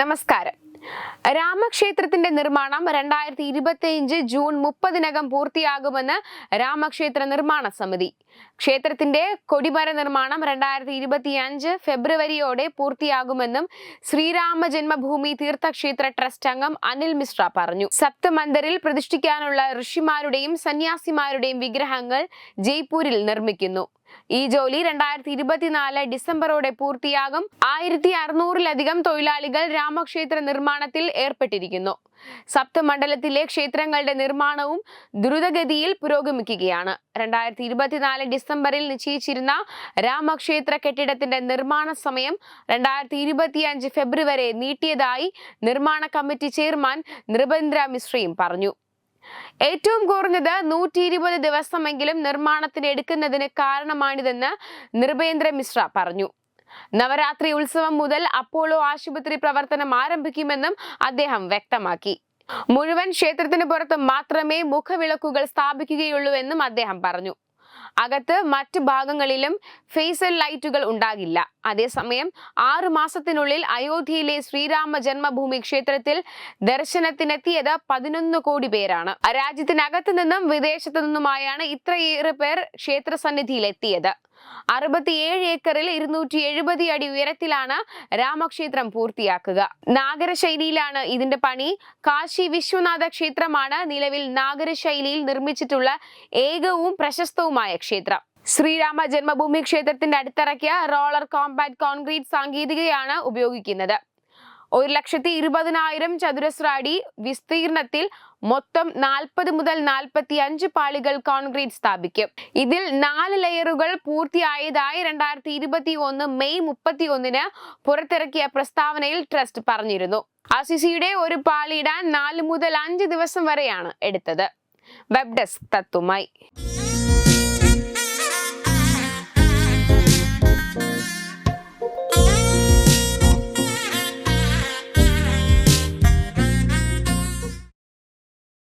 നമസ്കാരം. രാമക്ഷേത്രത്തിന്റെ നിർമ്മാണം രണ്ടായിരത്തി ഇരുപത്തിയഞ്ച് ജൂൺ മുപ്പതിനകം പൂർത്തിയാകുമെന്ന് രാമക്ഷേത്ര നിർമ്മാണ സമിതി. ക്ഷേത്രത്തിന്റെ കൊടിമര നിർമ്മാണം രണ്ടായിരത്തി ഇരുപത്തിയഞ്ച് ഫെബ്രുവരിയോടെ പൂർത്തിയാകുമെന്നും ശ്രീരാമ ജന്മഭൂമി തീർത്ഥക്ഷേത്ര ട്രസ്റ്റ് അംഗം അനിൽ മിശ്ര പറഞ്ഞു. സപ്തമന്ദറിൽ പ്രതിഷ്ഠിക്കാനുള്ള ഋഷിമാരുടെയും സന്യാസിമാരുടെയും വിഗ്രഹങ്ങൾ ജയ്പൂരിൽ നിർമ്മിക്കുന്നു. ഈ ജോലി രണ്ടായിരത്തി ഇരുപത്തിനാല് ഡിസംബറോടെ പൂർത്തിയാകും. ആയിരത്തി അറുന്നൂറിലധികം തൊഴിലാളികൾ രാമക്ഷേത്ര നിർമ്മാണത്തിൽ ഏർപ്പെട്ടിരിക്കുന്നു. സപ്തമണ്ഡലത്തിലെ ക്ഷേത്രങ്ങളുടെ നിർമ്മാണവും ദ്രുതഗതിയിൽ പുരോഗമിക്കുകയാണ്. രണ്ടായിരത്തി ഇരുപത്തിനാല് ഡിസംബറിൽ നിശ്ചയിച്ചിരുന്ന രാമക്ഷേത്ര കെട്ടിടത്തിന്റെ നിർമ്മാണ സമയം രണ്ടായിരത്തി ഇരുപത്തിയഞ്ച് ഫെബ്രുവരി നീട്ടിയതായി നിർമ്മാണ കമ്മിറ്റി ചെയർമാൻ നൃപേന്ദ്ര മിശ്രയും പറഞ്ഞു. ഏറ്റവും കുറഞ്ഞത് നൂറ്റി ഇരുപത് ദിവസമെങ്കിലും നിർമ്മാണത്തിന് എടുക്കുന്നതിന് കാരണമാണിതെന്ന് നൃപേന്ദ്ര മിശ്ര പറഞ്ഞു. നവരാത്രി ഉത്സവം മുതൽ അപ്പോളോ ആശുപത്രി പ്രവർത്തനം ആരംഭിക്കുമെന്നും അദ്ദേഹം വ്യക്തമാക്കി. മുഴുവൻ ക്ഷേത്രത്തിന് പുറത്ത് മാത്രമേ മുഖവിളക്കുകൾ സ്ഥാപിക്കുകയുള്ളൂ എന്നും അദ്ദേഹം പറഞ്ഞു. അകത്ത് മറ്റ് ഭാഗങ്ങളിലും ഫേസൽ ലൈറ്റുകൾ ഉണ്ടാകില്ല. അതേസമയം ആറു മാസത്തിനുള്ളിൽ അയോധ്യയിലെ ശ്രീരാമ ജന്മഭൂമി ക്ഷേത്രത്തിൽ ദർശനത്തിനെത്തിയത് പതിനൊന്ന് കോടി പേരാണ്. രാജ്യത്തിനകത്തു നിന്നും വിദേശത്തു നിന്നുമായാണ് ഇത്രയേറെ പേർ ക്ഷേത്ര സന്നിധിയിൽ എത്തിയത് അറുപത്തിയേഴ് ഏക്കറിൽ ഇരുന്നൂറ്റി എഴുപത് അടി ഉയരത്തിലാണ് രാമക്ഷേത്രം പൂർത്തിയാക്കുക. നാഗരശൈലിയിലാണ് ഇതിന്റെ പണി. കാശി വിശ്വനാഥ ക്ഷേത്രമാണ് നിലവിൽ നാഗരശൈലിയിൽ നിർമ്മിച്ചിട്ടുള്ള ഏകവും പ്രശസ്തവുമായ ക്ഷേത്രം. ശ്രീരാമ ജന്മഭൂമി ക്ഷേത്രത്തിന്റെ അടുത്തിറക്കിയ റോളർ കോമ്പാക്ട് കോൺക്രീറ്റ് സാങ്കേതികയാണ് ഉപയോഗിക്കുന്നത്. ഒരു ലക്ഷത്തി ഇരുപതിനായിരം ചതുരശ്ര അടി വിസ്തീർണത്തിൽ മൊത്തം നാൽപ്പത് മുതൽ നാൽപ്പത്തി അഞ്ച് പാളികൾ കോൺക്രീറ്റ് സ്ഥാപിക്കും. ഇതിൽ നാല് ലെയറുകൾ പൂർത്തിയായതായി രണ്ടായിരത്തി ഇരുപത്തി ഒന്ന് മെയ് മുപ്പത്തി ഒന്നിന് പുറത്തിറക്കിയ പ്രസ്താവനയിൽ ട്രസ്റ്റ് പറഞ്ഞിരുന്നു. അസിസിയുടെ ഒരു പാളിയിടാൻ നാല് മുതൽ അഞ്ച് ദിവസം വരെയാണ് എടുത്തത്. Web desk തത്തുമായി